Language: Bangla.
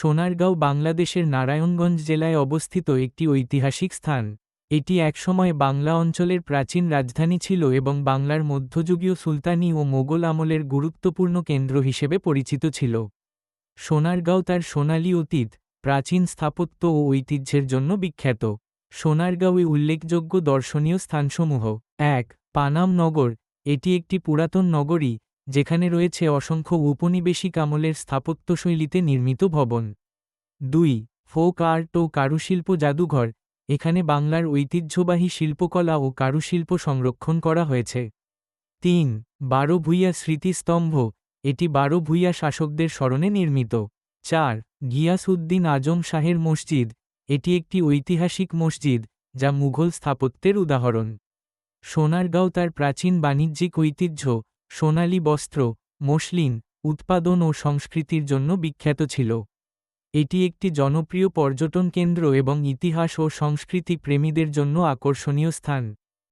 সোনারগাঁও বাংলাদেশের নারায়ণগঞ্জ জেলায় অবস্থিত একটি ঐতিহাসিক স্থান। এটি একসময় বাংলা অঞ্চলের প্রাচীন রাজধানী ছিল এবং বাংলার মধ্যযুগীয় সুলতানি ও মোগল আমলের গুরুত্বপূর্ণ কেন্দ্র হিসেবে পরিচিত ছিল। সোনারগাঁও তার সোনালী অতীত, প্রাচীন স্থাপত্য ও ঐতিহ্যের জন্য বিখ্যাত। সোনারগাঁওয়ে উল্লেখযোগ্য দর্শনীয় স্থানসমূহ এক, পানাম নগর। এটি একটি পুরাতন নগরী যেখানে রয়েছে অসংখ্য উপনিবেশিক আমলের স্থাপত্যশৈলীতে নির্মিত ভবন। দুই, ফোক আর্ট ও কারুশিল্প জাদুঘর, এখানে বাংলার ঐতিহ্যবাহী শিল্পকলা ও কারুশিল্প সংরক্ষণ করা হয়েছে। তিন, বারো ভূঁইয়া স্মৃতিস্তম্ভ, এটি বারো ভূঁইয়া শাসকদের স্মরণে নির্মিত। চার, গিয়াসউদ্দিন আজম শাহের মসজিদ, এটি একটি ঐতিহাসিক মসজিদ, যা মুঘল স্থাপত্যের উদাহরণ। সোনারগাঁও তার প্রাচীন বাণিজ্যিক ঐতিহ্য সোনালী বস্ত্র, মসলিন, উৎপাদন ও সংস্কৃতির জন্য বিখ্যাত ছিল। এটি একটি জনপ্রিয় পর্যটন কেন্দ্র এবং ইতিহাস ও সংস্কৃতি প্রেমীদের জন্য আকর্ষণীয় স্থান।